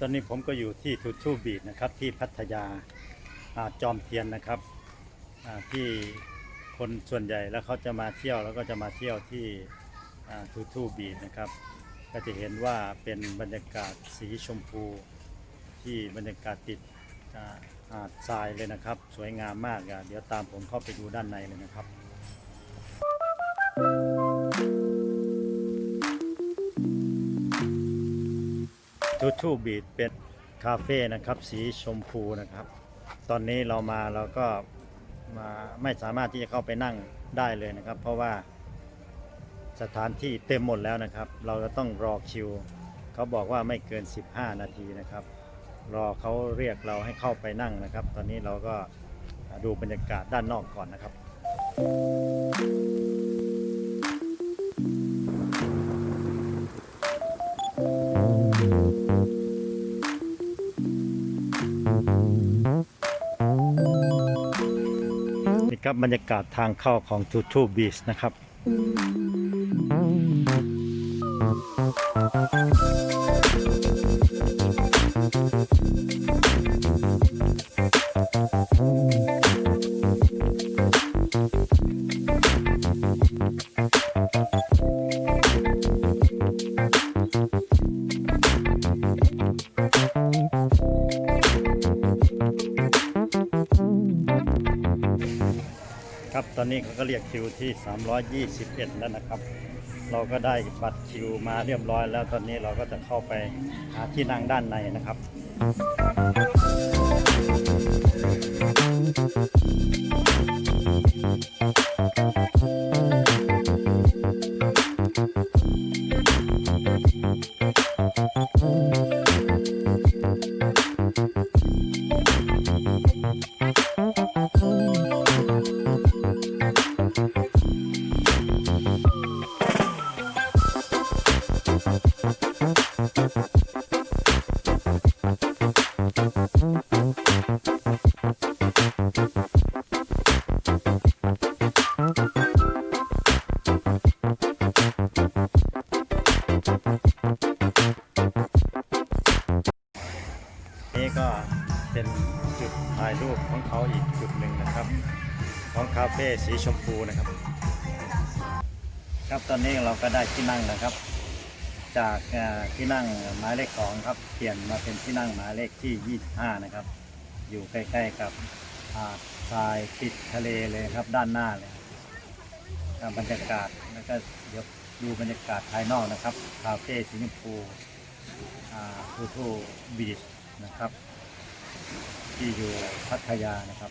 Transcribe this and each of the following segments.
ตอนนี้ผมก็อยู่ที่ทูทูบีดนะครับที่พัทยาอจอมเทียนนะครับที่คนส่วนใหญ่แล้วเขาจะมาเที่ยวแล้วก็จะมาเที่ยวที่ทูทูบีดนะครับ ก็จะเห็นว่าเป็นบรรยากาศสีชมพู ที่บรรยากาศติดหาดทรายเลยนะครับ สวยงามมากอะเดี๋ยวตามผมเข้าไปดูด้านในเลยนะครับ ทูทูบีดเป็นคาเฟ่นะครับ สีชมพูนะครับ ตอนนี้เรามาเราก็มาไม่สามารถที่จะเข้าไปนั่งได้เลยนะครับ เพราะว่าสถานที่เต็มหมดแล้วนะครับ เราจะต้องรอคิว เขาบอกว่าไม่เกิน 15 นาทีนะครับ รอเขาเรียกเราให้เข้าไปนั่งนะครับ ตอนนี้เราก็ดูบรรยากาศด้านนอกก่อนนะครับนี่ ครับบรรยากาศทางเข้าของทูทูบีชนะครับ ครับ ตอนนี้เขาก็เรียกคิวที่ 321 แล้วนะครับ เราก็ได้บัตรคิวมาเรียบร้อยแล้วตอนนี้เราก็จะเข้าไปหาที่นั่งด้านในนะครับ นี่ก็เป็นจุดถ่ายรูปของเขาอีกจุดหนึ่งนะครับ ของคาเฟ่สีชมพูนะครับ ครับตอนนี้เราก็ได้ที่นั่งนะครับ จากที่นั่งหมายเลขสองครับ เปลี่ยนมาเป็นที่นั่งหมายเลขที่ 25 นะครับ อยู่ใกล้ๆกับหาดทรายติดทะเลเลยครับด้านหน้าเลยครับบรรยากาศแล้วก็เดี๋ยวดูบรรยากาศภายนอกนะครับคาเฟ่สีชมพูทูทูบีชนะครับ ที่อยู่พัทยานะครับ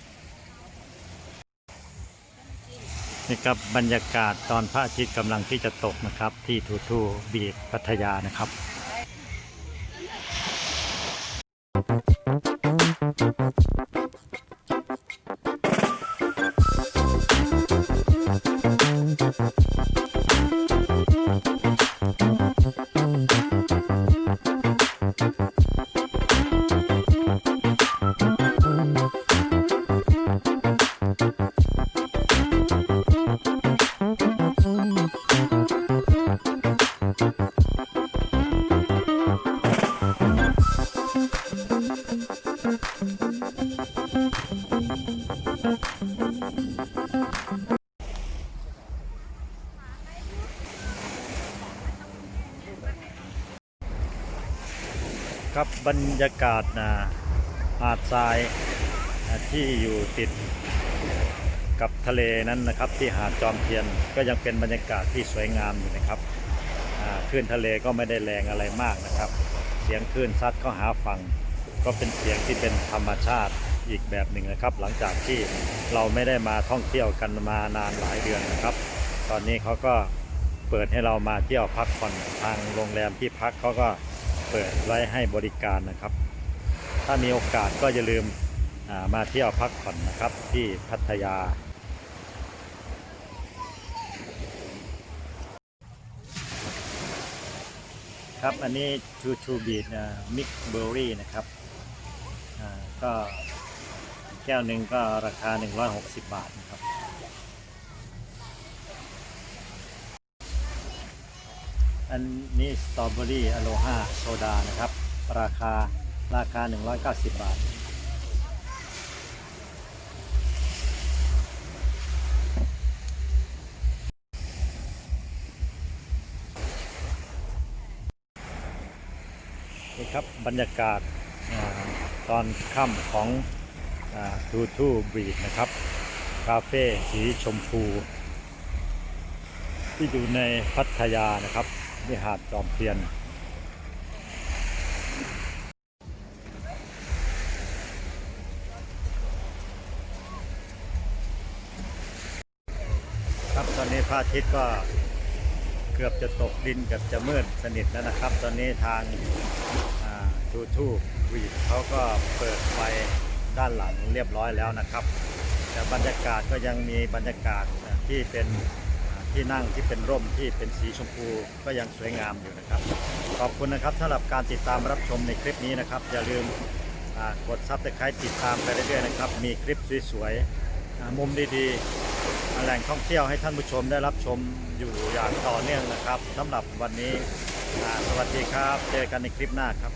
นี่ครับบรรยากาศตอนพระอาทิตย์กำลังที่จะตกนะครับ ที่ทูทูบีชพัทยานะครับ ครับบรรยากาศนะหาดทรายนะที่อยู่ติดกับทะเลนั้นนะครับ ที่หาดจอมเทียนก็ยังเป็นบรรยากาศที่สวยงามอยู่นะครับคลื่นทะเลก็ไม่ได้แรงอะไรมากนะครับ เสียงคลื่นซัดเข้าหาฝั่งก็เป็นเสียงที่เป็นธรรมชาติอีกแบบหนึ่งนะครับ หลังจากที่เราไม่ได้มาท่องเที่ยวกันมานานหลายเดือนนะครับ ตอนนี้เขาก็เปิดให้เรามาเที่ยวพักผ่อนทางโรงแรมที่พักเขาก็ เปิดไว้ให้บริการนะครับ ถ้ามีโอกาสก็อย่าลืมามาเที่ยวพักผ่อนนะครับที่พัทยา ครับอันนี้ชูชูบีดมิกเบอร์รี่นะครับก็แก้วหนึ่งก็ราคา 160 บาทนะครับ อันนี้สตรอเบอรี่อโลฮาโซดานะครับ ราคาราคา 190 บาท นี่ครับบรรยากาศตอนค่ำของทูทูบีดนะครับ คาเฟ่สีชมพู ที่อยู่ในพัทยานะครับ ที่หาดจอมเทียน ครับตอนนี้พระอาทิตย์ก็เกือบจะตกดินเกือบจะมืดสนิทแล้วนะครับ ตอนนี้ทางทูทูวีดเขาก็เปิดไฟด้านหลังเรียบร้อยแล้วนะครับ แต่บรรยากาศก็ยังมีบรรยากาศที่เป็น ที่นั่งที่เป็นร่มที่เป็นสีชมพูก็ยังสวยงามอยู่นะครับ ขอบคุณนะครับสำหรับการติดตามรับชมในคลิปนี้นะครับ อย่าลืมกดซับสไครต์ติดตามไปเรื่อยๆนะครับ มีคลิปสวยๆมุมดีๆแหล่งท่องเที่ยวให้ท่านผู้ชมได้รับชมอยู่อย่างต่อเนื่องนะครับสำหรับวันนี้สวัสดีครับ เจอกันในคลิปหน้าครับ